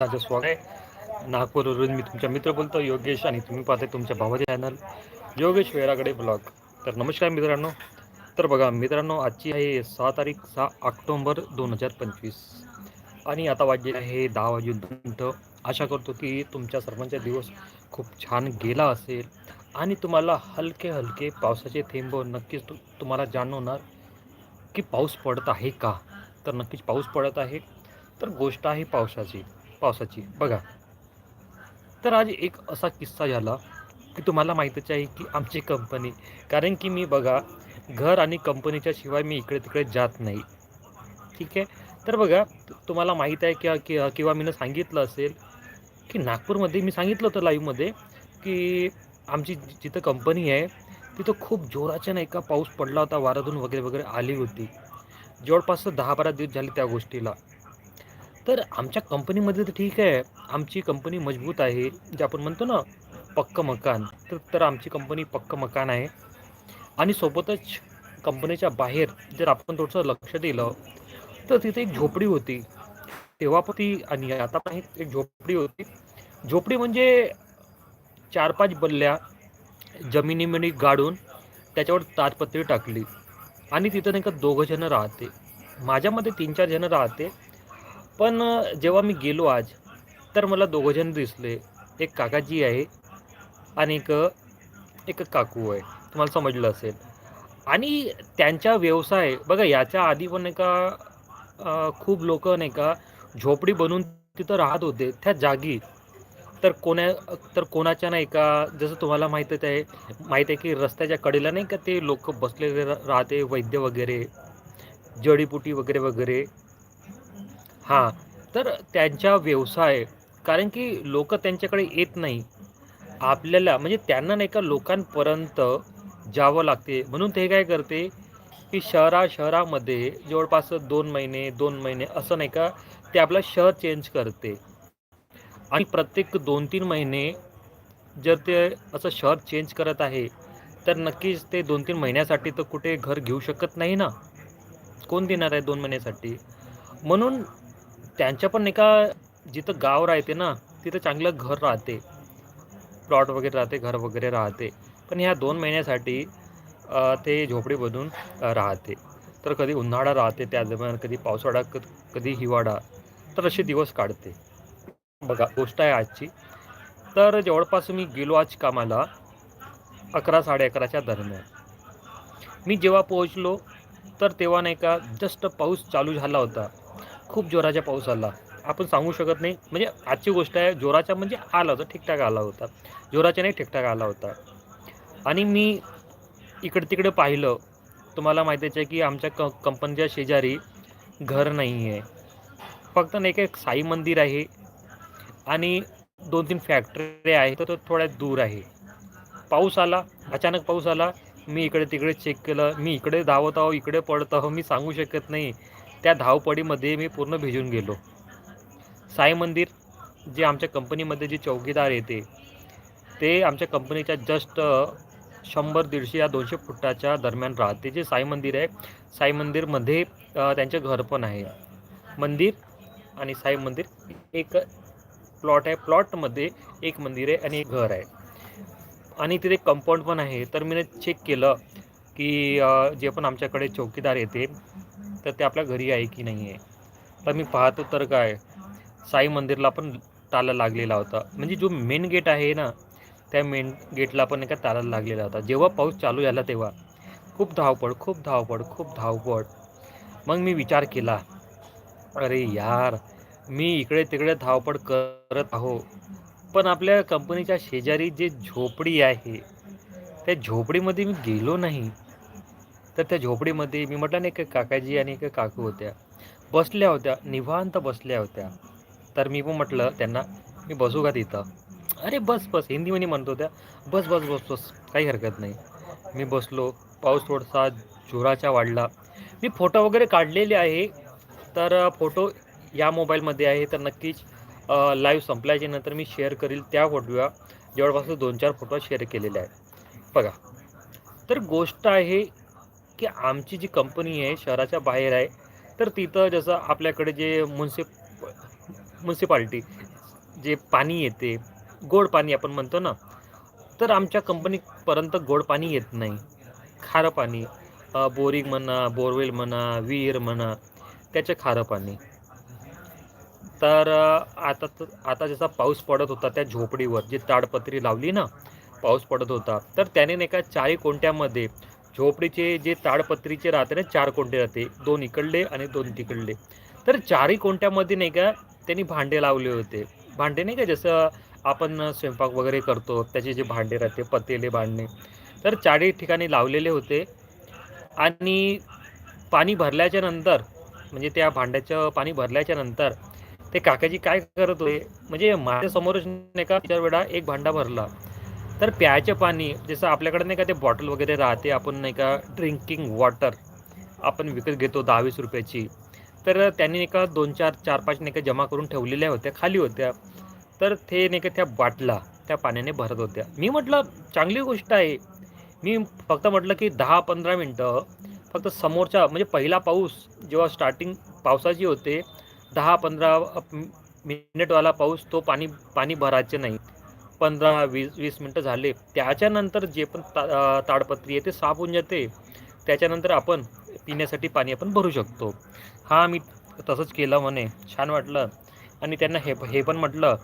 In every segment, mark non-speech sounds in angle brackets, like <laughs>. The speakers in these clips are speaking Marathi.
माझं स्वागत आहे. नागपूरवरून मी तुमचा मित्र बोलतो योगेश आणि तुम्ही पाहताय तुमच्या भावाचे चॅनल योगेश वेराकडे ब्लॉग तर नमस्कार मित्रांनो. तर बघा मित्रांनो आजची आहे सहा तारीख सहा ऑक्टोंबर दोन हजार पंचवीस. आणि आता वाजले आहे दहा वाजून आशा करतो की तुमच्या सर्वांचा दिवस खूप छान गेला असेल. आणि तुम्हाला हलके हलके पावसाचे थेंब नक्कीच तु तुम्हाला जाणवणार की पाऊस पडत आहे का? तर नक्कीच पाऊस पडत आहे. तर गोष्ट आहे पावसाची. पावसाची. बघा. तर आज एक असा किस्सा झाला की तुम्हाला माहितीच आहे की आमची कंपनी कारण की मी बघा घर आणि कंपनीच्या शिवाय मी इकडे तिकडे जात नाही. ठीक आहे? तर बघा तुम्हाला माहीत आहे किंवा कि किंवा मी सांगितलं असेल की नागपूरमध्ये मी सांगितलं होतं लाईव्हमध्ये की आमची जिथं कंपनी आहे तिथं खूप जोराच्या नाही का पाऊस पडला होता वारातून वगैरे वगैरे आली होती. जवळपास दहा बारा दिवस झाले त्या गोष्टीला. तर आमच्या कंपनीमध्ये तर ठीक आहे. आमची कंपनी मजबूत आहे. जे आपण म्हणतो ना पक्क मकान. तर तर आमची कंपनी पक्क मकान आहे. आणि सोबतच कंपनीच्या बाहेर जर आपण थोडंसं लक्ष दिलं तर तिथे एक झोपडी होती. तेव्हा पण ती आणि आता पण एक झोपडी होती. झोपडी म्हणजे चार पाच बल्ल्या जमिनीमध्ये गाडून त्याच्यावर ताजपत्री टाकली. आणि तिथं नाही का दोघं जणं राहते. माझ्यामध्ये तीन चार जणं राहते. पण जेव्हा मी गेलो आज तर मला दोघंजण दिसले. एक काकाजी आहे आणि एक एक काकू आहे. तुम्हाला समजलं असेल. आणि त्यांचा व्यवसाय बघा याच्या आधी पण नाही का खूप लोक नाही का झोपडी बनवून तिथं राहत होते त्या जागी. तर कोणा तर कोणाच्या नाही का जसं तुम्हाला माहीतच आहे माहीत आहे की रस्त्याच्या कडेला नाही का ते लोक बसलेले राहते वैद्य वगैरे जडीबुटी वगैरे वगैरे. हां तर त्यांचा व्यवसाय कारण की लोक त्यांच्याकडे येत नाही. आपल्याला म्हणजे त्यांना नाही का लोकांपर्यंत जावं लागते. म्हणून ते काय करते की शहरा शहरामध्ये जवळपास दोन महिने दोन महिने असं नाही का ते आपलं शहर चेंज करते. आणि प्रत्येक दोन तीन महिने जर ते असं शहर चेंज करत आहे तर नक्कीच ते दोन तीन महिन्यासाठी तर कुठे घर घेऊ शकत नाही ना. कोण देणार आहे दोन महिन्यासाठी? म्हणून त्यांच्या पण नाही का जिथं गाव राहते ना तिथं चांगलं घर राहते. प्लॉट वगैरे राहते घर वगैरे राहते. पण ह्या दोन महिन्यासाठी ते झोपडी बनून राहते. तर कधी उन्हाळा राहते त्या दरम्यान कधी पावसाळा क कधी हिवाळा तर असे दिवस काढते. बघा गोष्ट आहे आजची. तर जवळपास मी गेलो आज कामाला अकरा साडे अकराच्या दरम्यान. मी जेव्हा पोहोचलो तर तेव्हा नाही का जस्ट पाऊस चालू झाला होता. खूप जोराचा पाऊस आला आपण सांगू शकत नाही. म्हणजे आजची गोष्ट आहे जोराचा म्हणजे आला होता ठीकठाक आला होता. जोराचा नाही ठीकठाक आला होता. आणि मी इकडे तिकडे पाहिलं. तुम्हाला माहितीच आहे की आमच्या क कंपनीच्या शेजारी घर नाही आहे फक्त नाही का एक साई मंदिर आहे. आणि दोन तीन फॅक्टरी आहे. तर तो थोड्या दूर आहे. पाऊस आला अचानक पाऊस आला. मी इकडे तिकडे चेक केलं. मी इकडे धावत आहो इकडे पडत आहो मी सांगू शकत नाही. त्या धावपडीमध्ये मी पूर्ण भिजून गेलो. साई मंदिर जे आमच्या कंपनीमध्ये जे चौकीदार येते ते आमच्या कंपनीच्या जस्ट शंभर दीडशे या दोनशे फुटाच्या दरम्यान राहते. जे साई मंदिर आहे साई मंदिरमध्ये त्यांचं घर पण आहे. मंदिर आणि साई मंदिर एक प्लॉट आहे. प्लॉटमध्ये एक मंदिर आहे आणि एक घर आहे. आणि तिथे कंपाऊंड पण आहे. तर मी चेक केलं की जे पण आमच्याकडे चौकीदार येते तर ते आपल्या घरी आहे की नाही आहे. तर मी पाहतो तर काय साई मंदिरला पण ताला लागलेला होता. म्हणजे जो मेन गेट आहे ना त्या मेन गेटला पण एका ताला लागलेला होता. जेव्हा पाऊस चालू झाला तेव्हा खूप धावपळ खूप धावपळ खूप धावपळ. मग मी विचार केला अरे यार मी इकडे तिकडे धावपळ करत आहो. पण आपल्या कंपनीच्या शेजारी जे झोपडी आहे त्या झोपडीमध्ये मी गेलो नाही. तर त्या झोपडीमध्ये मी म्हटलं ना एक काकाजी आणि एक काकू होत्या. बसल्या होत्या निवांत बसल्या होत्या. तर मी पण म्हटलं त्यांना मी बसू का तिथं? अरे बस बस हिंदीमध्ये म्हणतो त्या बस बस बस बस काही हरकत नाही. मी बसलो पाऊस थोडासा जोराचा वाढला. मी फोटो वगैरे काढलेले आहे तर फोटो या मोबाईलमध्ये आहे. तर नक्कीच लाईव्ह संपल्याच्या नंतर मी शेअर करील त्या फोटोला. जवळपास दोन चार फोटो शेअर केलेले आहेत. बघा. तर गोष्ट आहे की आमची जी कंपनी आहे शहराच्या बाहेर आहे तर तिथं जसं आपल्याकडे जे मुन्सिप म्युन्सिपाल्टी जे पाणी येते गोड पाणी आपण म्हणतो ना तर आमच्या कंपनीपर्यंत गोड पाणी येत नाही. खारं पाणी बोरिंग म्हणा बोरवेल म्हणा विहीर म्हणा त्याचे खारं पाणी. तर आता आता जसा पाऊस पडत होता त्या झोपडीवर जी ताडपत्री लावली ना पाऊस पडत होता तर त्याने नाही का चारी कोणत्यामध्ये झोपडीचे जे ताडपत्रीचे राहते ना चार कोंडे राहते. दोन इकडले आणि दोन तिकडले. तर चारही कोंट्यामध्ये नाही का त्यांनी भांडे लावले होते. भांडे नाही का जसं आपण स्वयंपाक वगैरे करतो त्याचे जे भांडे राहते पतेले भांडणे. तर चारही ठिकाणी लावलेले होते. आणि पाणी भरल्याच्या नंतर म्हणजे त्या भांड्याचं पाणी भरल्याच्या नंतर ते काकाजी काय करत होते म्हणजे माझ्यासमोरच नाही का चार वेळा एक भांडा भरला. तर प्यायचे पाणी जसं आपल्याकडे नाही का ते बॉटल वगैरे राहते आपण नाही का ड्रिंकिंग वॉटर आपण विकत घेतो दहा वीस रुपयाची. तर त्यांनी नाही का दोन चार चार पाच नाही का जमा करून ठेवलेल्या होत्या खाली होत्या. तर ते नाही का त्या बाटला त्या पाण्याने भरत होत्या. मी म्हटलं चांगली गोष्ट आहे. मी फक्त म्हटलं की दहा पंधरा मिनटं फक्त समोरच्या म्हणजे पहिला पाऊस जेव्हा स्टार्टिंग पावसाची होते दहा पंधरा मिनिटवाला पाऊस तो पाणी पाणी भरायचे नाही. पंधरा वीस वीस मिनटं झाले. त्याच्यानंतर जे पण ता ताडपत्री आहे ते साफ होऊन जाते. त्याच्यानंतर आपण पिण्यासाठी पाणी आपण भरू शकतो. हा मी तसंच केलं म्हणे. छान वाटलं. आणि त्यांना हे हे पण म्हटलं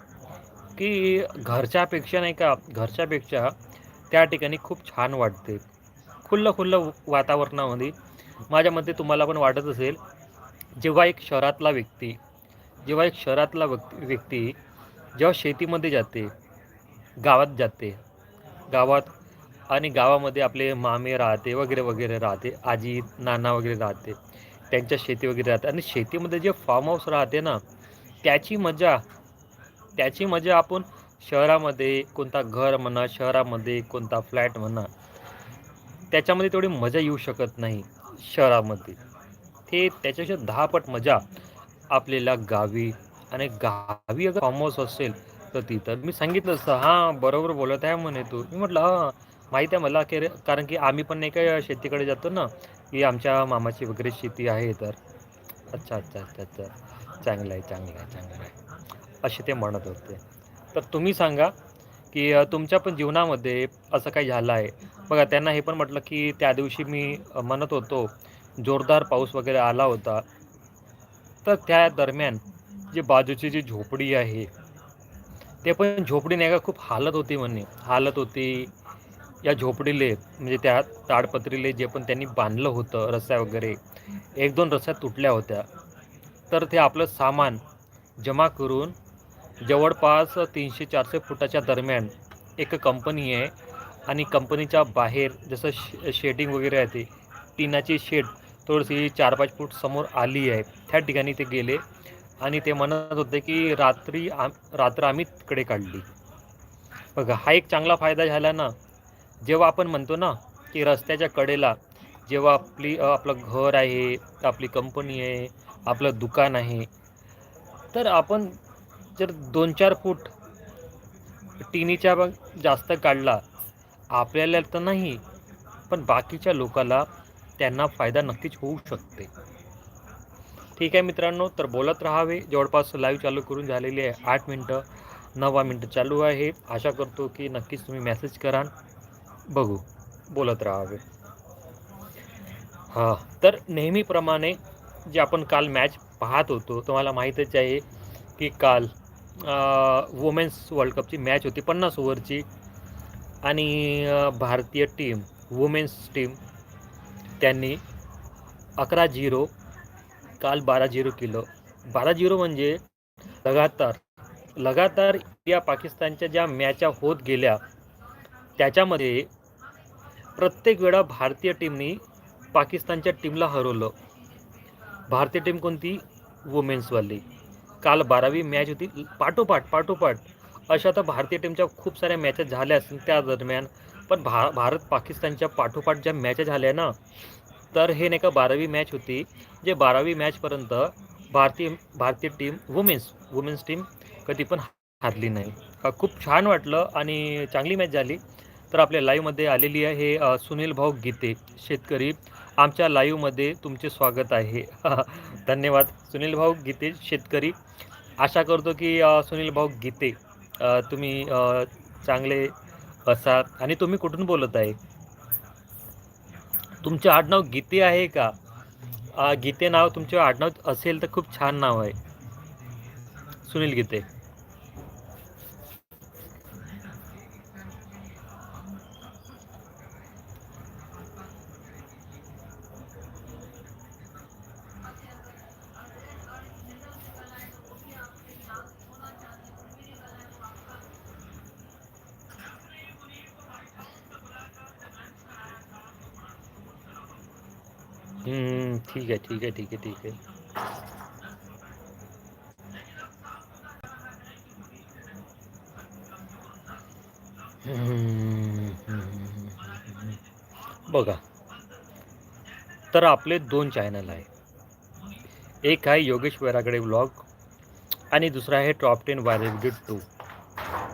की घरच्यापेक्षा नाही का घरच्यापेक्षा त्या ठिकाणी खूप छान वाटते. खुल्लं खुल्लं वातावरणामध्ये माझ्या मते तुम्हाला पण वाटत असेल जेव्हा एक शहरातला व्यक्ती जेव्हा एक शहरातला व्यक्ती व्यक्ती जेव्हा शेतीमध्ये जाते गावात जाते. गावात आणि गावामध्ये आपले मामे राहते वगैरे वगैरे राहते. आजी नाना वगैरे राहते. त्यांच्या शेती वगैरे राहते. आणि शेतीमध्ये जे फार्म हाऊस राहते ना त्याची मजा त्याची मजा आपण शहरामध्ये कोणता घर म्हणा शहरामध्ये कोणता फ्लॅट म्हणा त्याच्यामध्ये तेवढी मजा येऊ शकत नाही शहरामध्ये. ते त्याच्यापेक्षा दहा पट मजा आपल्याला गावी आणि गावी अगर फार्म हाऊस असेल तर तिथं मी सांगितलं असतं हां बरोबर बोलत आहे म्हणे तू. मी म्हटलं हां माहीत आहे मला की कारण की आम्ही पण नाही का शेतीकडे जातो ना की आमच्या मामाची वगैरे शेती आहे तर. अच्छा अच्छा अच्छा अच्छा. चांगलं आहे चांगलं आहे चांगलं आहे. असे ते म्हणत होते. तर तुम्ही सांगा की तुमच्या पण जीवनामध्ये असं काही झालं आहे? बघा त्यांना हे पण म्हटलं की त्या दिवशी मी म्हणत होतो जोरदार पाऊस वगैरे आला होता. तर त्या दरम्यान जी बाजूची जी झोपडी आहे ते पण झोपडी नाही का खूप हालत होती म्हणे. हालत होती. या झोपडीले म्हणजे त्या ताडपत्रीले जे पण त्यांनी बांधलं होतं रस्सा वगैरे एक दोन रस्त्या तुटल्या होत्या. तर ते आपलं सामान जमा करून जवळपास तीनशे चारशे फुटाच्या दरम्यान एक कंपनी आहे आणि कंपनीच्या बाहेर जसं शे शेडिंग वगैरे आहे ते टिनाची शेड थोडीशी चार पाच फूट समोर आली आहे. त्या ठिकाणी ते गेले. आणि ते म्हणत होते की रात्री आम रात्र आम्ही तिकडे काढली. बघा हा एक चांगला फायदा झाला ना. जेव्हा आपण म्हणतो ना की रस्त्याच्या कडेला जेव्हा आपली आपलं घर आहे आपली कंपनी आहे आपलं दुकान आहे तर आपण जर दोन चार फूट टिनीच्या जास्त काढला आपल्याला तर नाही पण बाकीच्या लोकाला त्यांना फायदा नक्कीच होऊ शकते. ठीक आहे मित्रांनो तर बोलत राहावे. जवळपास लाईव्ह चालू करून झालेली आहे आठ मिनटं नवा मिनटं चालू आहे. आशा करतो की नक्कीच तुम्ही मेसेज करा. बघू बोलत राहावे. हां तर नेहमीप्रमाणे जे आपण काल मॅच पाहत होतो तुम्हाला माहीतच आहे की काल वुमेन्स वर्ल्ड कपची मॅच होती पन्नास ओव्हरची. आणि भारतीय टीम वुमेन्स टीम त्यांनी अकरा झिरो काल बारा झिरो किलो. बारा झिरो म्हणजे लगातार लगातार या पाकिस्तानच्या ज्या मॅचा होत गेल्या त्याच्यामध्ये प्रत्येक वेळा भारतीय टीमनी पाकिस्तानच्या टीमला हरवलं. भारतीय टीम कोणती? वुमेन्सवाली. काल बारावी मॅच होती. पाठोपाठ पाठोपाठ अशा तर भारतीय टीमच्या खूप साऱ्या मॅचेस झाल्या असतील त्या दरम्यान. पण भा भारत पाकिस्तानच्या पाठोपाठ ज्या मॅचेस झाल्या ना तर हे नाही का बारावी मॅच होती जे बारावी मॅचपर्यंत भारतीय भारतीय टीम वुमेन्स वुमेन्स टीम कधी पण हारली नाही. खूप छान वाटलं आणि चांगली मॅच झाली. तर आपल्या लाईव्हमध्ये आलेली आहे हे सुनील भाऊ गीते शेतकरी. आमच्या लाईव्हमध्ये तुमचे स्वागत आहे. <laughs> धन्यवाद. सुनील भाऊ गीते शेतकरी. आशा करतो की सुनील भाऊ गीते तुम्ही चांगले असाल आणि तुम्ही कुठून बोलत आहे? तुमचे आडनाव गीते आहे का? गीते नाव तुमचे आडनाव असेल तर खूप छान नाव आहे. सुनील गीते. ठीक आहे ठीक आहे ठीक आहे ठीक आहे. बघा. तर आपले दोन चॅनल आहे एक आहे योगेश वेरागडे ब्लॉग आणि दुसरा आहे टॉप टेन व्हायरल टू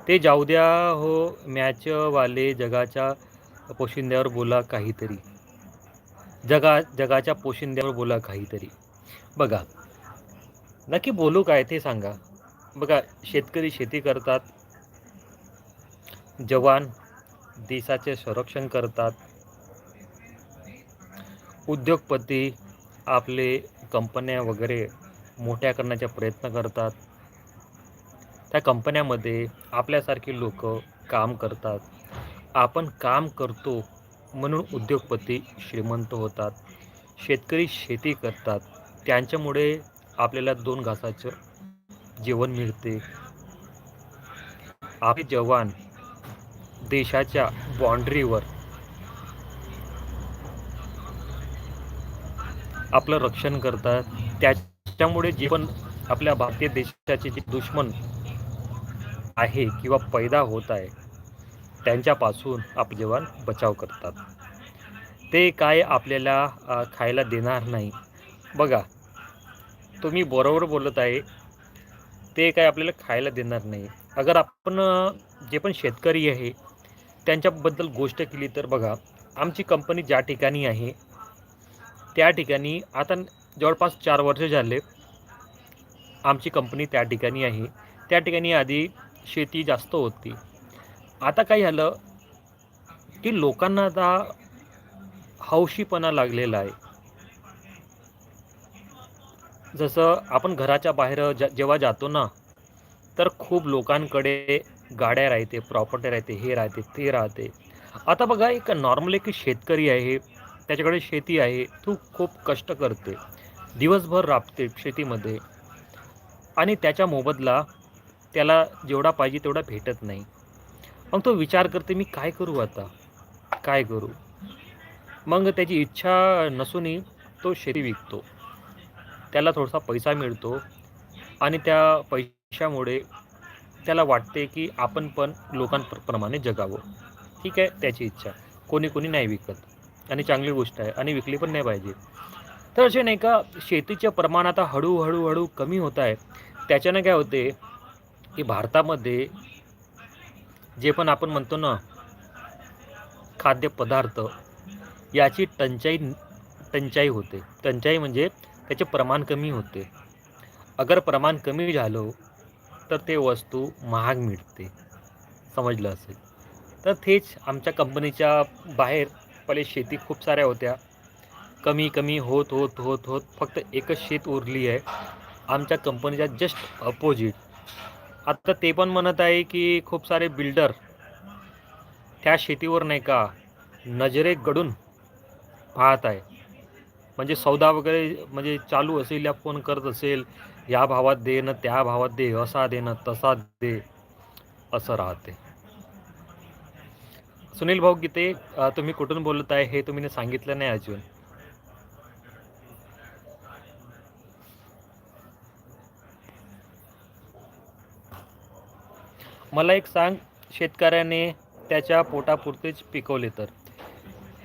ते जाऊ द्या हो मॅचवाले जगाच्या पोशिंद्यावर बोला काहीतरी. जगा जगाच्या पोशिंद्यावर बोला काहीतरी. बघा नक्की बोलू काय ते सांगा. बघा शेतकरी शेती करतात. जवान देशाचे संरक्षण करतात. उद्योगपती आपले कंपन्या वगैरे मोठ्या करण्याचा प्रयत्न करतात. त्या कंपन्यामध्ये आपल्यासारखे लोक काम करतात. आपण काम करतो म्हणून उद्योगपती श्रीमंत होतात शेतकरी शेती करतात त्यांच्यामुळे आपल्याला दोन घासाचं जेवण मिळते. आपले जवान देशाच्या बाँड्रीवर आपलं रक्षण करतात. त्याच्यामुळे जे पण आपल्या भारतीय देशाचे जे दुश्मन आहे किंवा पैदा होत आहे त्यांच्यापासून आपले जवान बचाव करतात. ते काय आपल्याला खायला देणार नाही. बघा तुम्ही बरोबर बोलत आहे. ते काय आपल्याला खायला देणार नाही. अगर आपण जे पण शेतकरी आहे त्यांच्याबद्दल गोष्ट केली तर बघा आमची कंपनी ज्या ठिकाणी आहे त्या ठिकाणी आता जवळपास चार वर्ष झाले आमची कंपनी त्या ठिकाणी आहे. त्या ठिकाणी आधी शेती जास्त होती. आता काय झालं की लोकांना आता हौशीपणा लागलेला आहे. जसं आपण घराच्या बाहेर जेव्हा जातो ना तर खूप लोकांकडे गाड्या राहते प्रॉपर्टी राहते हे राहते ते राहते. आता बघा एक नॉर्मल एक शेतकरी आहे त्याच्याकडे शेती आहे तो खूप कष्ट करते. दिवसभर राबते शेतीमध्ये आणि त्याच्या मोबदला त्याला जेवढा पाहिजे तेवढा भेटत नाही. मग तो विचार करते मी काय करू आता? काय करू? मग त्याची इच्छा नसूनही तो शेती विकतो. त्याला थोडासा पैसा मिळतो आणि त्या पैशामुळे त्याला वाटते की आपण पण लोकांप्रमाणे जगावं. ठीक आहे त्याची इच्छा. कोणी कोणी नाही विकत. आणि चांगली गोष्ट आहे. आणि विकली पण नाही पाहिजे. तर असे नाही का शेतीचे प्रमाण आता हळूहळू हळू कमी होत आहे. त्याच्यानं काय होते की भारतामध्ये जे पण आपण म्हणतो ना खाद्यपदार्थ याची टंचाई टंचाई होते. टंचाई म्हणजे त्याचे प्रमाण कमी होते. अगर प्रमाण कमी झालं तर ते वस्तू महाग मिळते. समजलं असेल. तर तेच आमच्या कंपनीच्या बाहेर पहिले शेती खूप साऱ्या होत्या. कमी कमी होत होत होत होत फक्त एकच शेत उरली आहे. आमच्या कंपनीच्या जस्ट अपोजिट. आता ते पण म्हणत आहे की खूप सारे बिल्डर त्या शेतीवर नाही का नजरे गडून पाहत आहे. म्हणजे सौदा वगैरे म्हणजे चालू असेल या फोन करत असेल या भावात दे न त्या भावात दे असा दे न तसा दे असं राहते. सुनील भाऊ गीते तुम्ही कुठून बोलत आहे हे तुम्ही सांगितलं नाही अजून. मला एक सांग शेतकऱ्याने त्याच्या पोटापुरतेच पिकवले तर?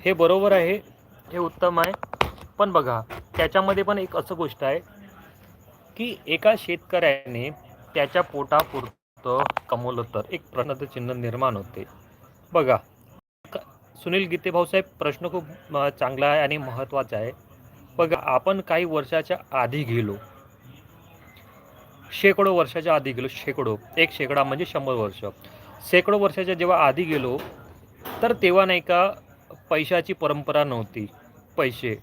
हे बरोबर आहे हे उत्तम आहे पण बघा त्याच्यामध्ये पण एक असं गोष्ट आहे की एका शेतकऱ्याने त्याच्या पोटापुरतं कमवलं तर? एक प्रश्नाचं चिन्ह निर्माण होते. बघा सुनील गीते भाऊसाहेब प्रश्न खूप चांगला आहे आणि महत्त्वाचा आहे. बघा आपण काही वर्षाच्या आधी गेलो शेकडो वर्षाच्या आधी गेलो शेकडो. एक शेकडा म्हणजे शंभर वर्ष. शेकडो वर्षाच्या जेव्हा आधी गेलो तर तेव्हा नाही का पैशाची परंपरा नव्हती पैसे.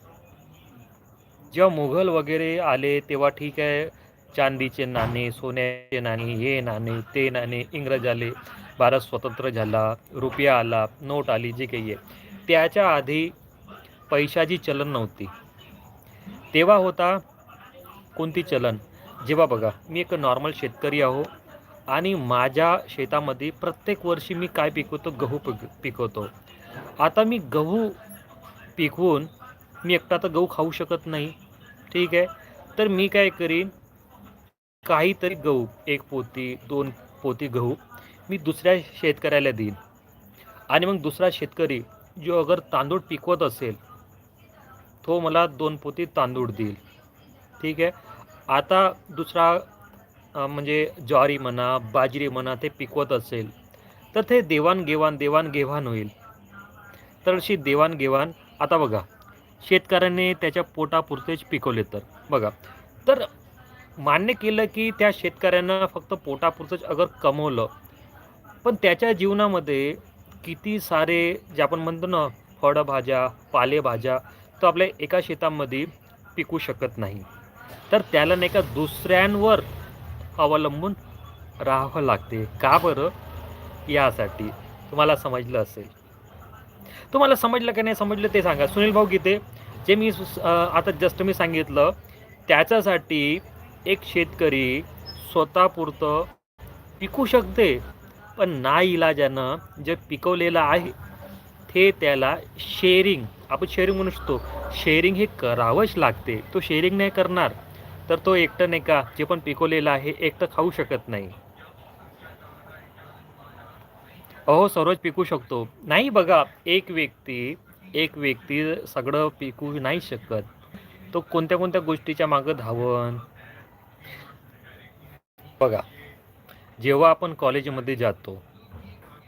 जेव्हा मुघल वगैरे आले तेव्हा ठीक आहे चांदीचे नाणे सोन्याचे नाणे हे नाणे ते नाणे इंग्रज आले भारत स्वतंत्र झाला रुपया आला नोट आली जे काही आहे. त्याच्या आधी पैशाची चलन नव्हती. तेव्हा होता कोणती चलन? जेव्हा बघा मी एक नॉर्मल शेतकरी आहो आणि माझ्या शेतामध्ये प्रत्येक वर्षी मी काय पिकवतो? गहू पिक पिकवतो. आता मी गहू पिकवून मी एकटा तर गहू खाऊ शकत नाही. ठीक आहे? तर मी काय करीन? काहीतरी गहू एक पोती दोन पोती गहू मी दुसऱ्या शेतकऱ्याला देईन. आणि मग दुसरा शेतकरी जो अगर तांदूळ पिकवत असेल तो मला दोन पोती तांदूळ देईल. ठीक आहे? आता दुसरा म्हणजे ज्वारी म्हणा बाजरी म्हणा ते पिकवत असेल तर ते देवाणघेवाण देवाणघेवाण होईल. तर अशी देवाणघेवाण आता बघा शेतकऱ्याने त्याच्या पोटापुरतेच पिकवले तर. बघा तर मान्य केलं की त्या शेतकऱ्यांना फक्त पोटापुरतंच अगर कमवलं पण त्याच्या जीवनामध्ये किती सारे जे आपण म्हणतो ना फळभाज्या पालेभाज्या तो आपल्या एका शेतामध्ये पिकू शकत नाही. तर त्याला नाही का दुसऱ्यांवर अवलंबून राहावं लागते. का बरं? यासाठी. तुम्हाला समजलं असेल. तुम्हाला समजलं की नाही समजलं ते सांगा. सुनील भाऊ गीते जे मी आता जस्ट मी सांगितलं त्याच्यासाठी एक शेतकरी स्वतःपुरतं पिकू शकते पण ना इलाजानं जे पिकवलेलं आहे ते त्याला शेअरिंग आपण शेअरिंग म्हणू शकतो शेअरिंग हे करावंच लागते. तो शेअरिंग नाही करणार तर तो एकटं नाही का? जे पण पिकवलेलं आहे एकटं खाऊ शकत नाही. अहो सर्वच पिकू शकतो. नाही बघा एक व्यक्ती एक व्यक्ती सगळं पिकू नाही शकत. तो कोणत्या कोणत्या गोष्टीच्या मागं धावन? बघा जेव्हा आपण कॉलेजमध्ये जातो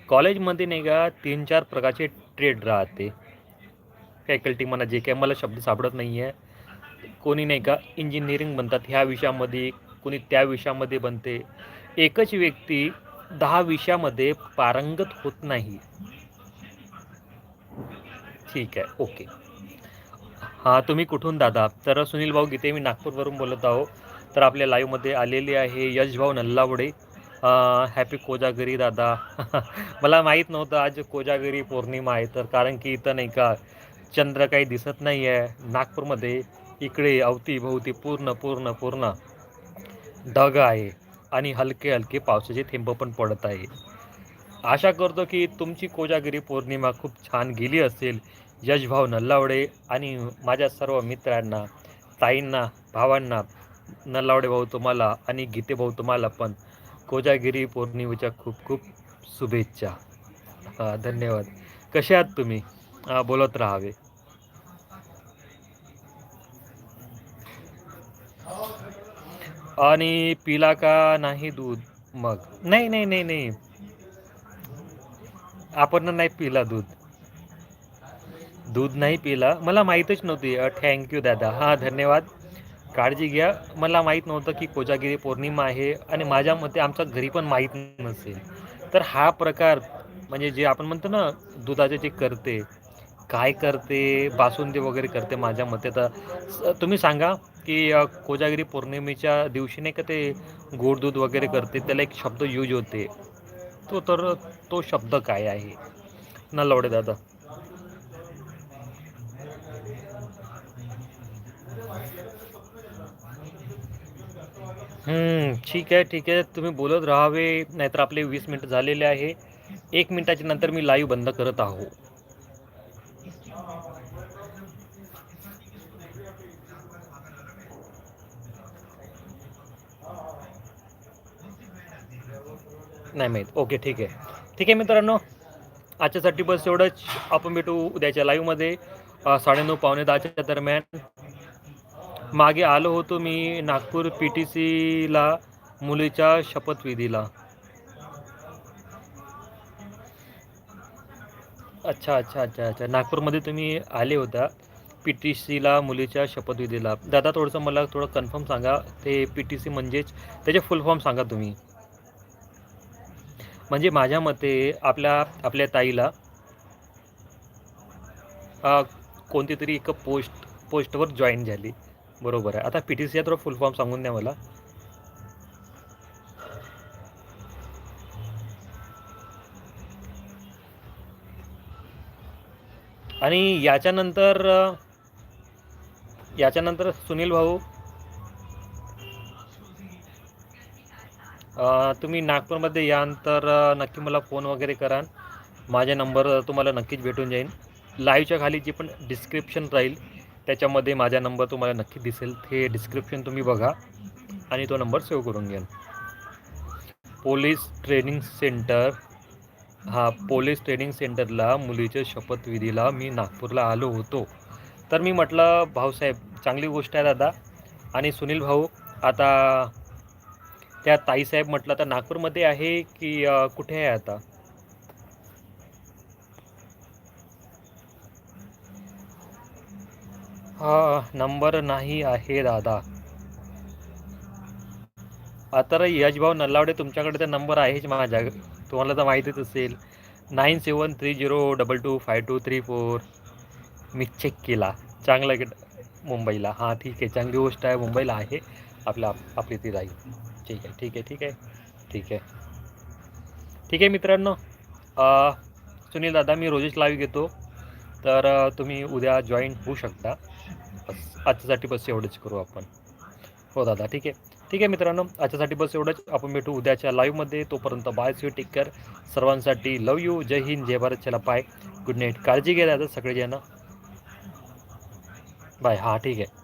कॉलेजमध्ये नाही का तीन चार प्रकारचे ट्रेड राहते. फॅकल्टी म्हणा जे काय मला शब्द सापडत नाही आहे कोणी नाही का इंजिनिअरिंग बनतात ह्या विषयामध्ये कोणी त्या विषयामध्ये बनते. एकच व्यक्ती दहा विषयामध्ये पारंगत होत नाही. ठीक आहे ओके. हां तुम्ही कुठून दादा? तर सुनील भाऊ गीते मी नागपूरवरून बोलत आहो. तर आपल्या लाईव्हमध्ये आलेले आहे यश भाऊ नल्लावडे. हॅपी कोजागरी दादा. <laughs> मला माहीत नव्हतं आज कोजागरी पौर्णिमा आहे तर कारण की इथं नाही का चंद्र काही दिसत नाही आहे नागपूरमध्ये इकडे अवतीभोवती पूर्ण पूर्ण पूर्ण ढग आहे आणि हलके हलके पावसाचे थेंब पण पडत आहे. आशा करतो की तुमची कोजागिरी पौर्णिमा खूप छान गेली असेल. यशभाव नल्लावडे आणि माझ्या सर्व मित्रांना ताईंना भावांना नल्लावडे भाऊ तुम्हाला आणि गीते भाऊ तुम्हाला पण कोजागिरी पौर्णिमेच्या खूप खूप शुभेच्छा. धन्यवाद. कसे आहात तुम्ही? बोलत राहावे. आणि पिला का नाही दूध? मग. नाही नाही नाही नाही. आपण नाही पिला दूध. दूध नाही पिला. मला माहीतच नव्हती. थँक्यू दादा. हां धन्यवाद. काळजी घ्या. मला माहीत नव्हतं की कोजागिरी पौर्णिमा आहे आणि माझ्या मते आमच्या घरी पण माहीत नसेल. तर हा प्रकार म्हणजे जे आपण म्हणतो ना दुधाचे जे करते काय करते बासुंदी वगैरे करते माझ्या मते तर तुम्ही सांगा. की कोजागिरी पौर्णिमेच्या दिवशी नाही का ते गोड दूध वगैरे करते त्याला एक शब्द यूज होते. तो तर तो शब्द काय आहे? नलवडे दादा. हम्म, ठीक आहे ठीक आहे. तुम्ही बोलत राहावे नाहीतर आपले वीस मिनटं झालेले आहे. एक मिनिटाच्या नंतर मी लाईव्ह बंद करत आहो. नाही माहीत. ओके ठीक आहे. ठीक आहे मित्रांनो आजच्यासाठी बस एवढंच. आपण भेटू उद्याच्या लाईव्हमध्ये साडेनऊ पावणे दहाच्या दरम्यान. मागे आलो होतो मी नागपूर पी टी सीला मुलीच्या शपथविधीला अच्छा अच्छा अच्छा अच्छा. नागपूरमध्ये तुम्ही आले होता पी टी सीला मुलीच्या शपथविधीला दादा थोडंसं मला थोडं कन्फर्म सांगा. ते पी टी सी म्हणजेच त्याचे फुल फॉर्म सांगा तुम्ही. म्हणजे माझ्या मते आपल्या आपल्या ताईला कोणती तरी एक पोस्ट पोस्टवर जॉईन झाली. बरोबर आहे. आता पी टी सी थोडं फुल फॉर्म सांगून द्या मला. आणि याच्यानंतर याच्यानंतर सुनील भाऊ तुम्ही नागपूरमध्ये यान तर नक्की मला फोन वगैरे करा. माझा नंबर तुम्हाला नक्कीच भेटून जाईल लाईव्हच्या खाली जे पण डिस्क्रिप्शन राहील त्याच्यामध्ये माझा नंबर तुम्हाला नक्की दिसेल. ते डिस्क्रिप्शन तुम्ही बघा आणि तो नंबर सेव्ह करून घ्याल पोलीस ट्रेनिंग सेंटर हा पोलीस ट्रेनिंग सेंटरला मुलीच्या शपथविधीला मी नागपूरला आलो होतो. तर मी म्हटलं भाऊसाहेब चांगली गोष्ट आहे दादा. आणि सुनील भाऊ आता त्या ताईसाहेब म्हटलं तर नागपूरमध्ये आहे की कुठे आहे आता? हा नंबर नाही आहे दादा. आता रे यशभाऊ नल्लावडे तुमच्याकडे तर नंबर आहेच माझ्या. तुम्हाला तर माहितीच असेल. Nine seven three zero double two five two three four. मी चेक केला. चांगला की मुंबईला. हां ठीक आहे. चांगली गोष्ट आहे. मुंबईला आहे आपल्या आपली ती राहील ठीक आहे ठीक आहे ठीक आहे. ठीक आहे. ठीक आहे मित्रांनो सुनील दादा मी रोजेच लाईव्ह घेतो. तर तुम्ही उद्या जॉईन होऊ शकता. बस आजच्यासाठी बस एवढंच करू आपण. हो दादा ठीक आहे. ठीक आहे मित्रांनो आजच्यासाठी बस एवढंच. आपण भेटू उद्याच्या लाईव्हमध्ये तोपर्यंत बाय सी टेक केअर सर्वांसाठी लव यू जय हिंद जय भारत. चला बाय गुड नाईट काळजी घ्या दादा सगळेजण. बाय हां ठीक आहे.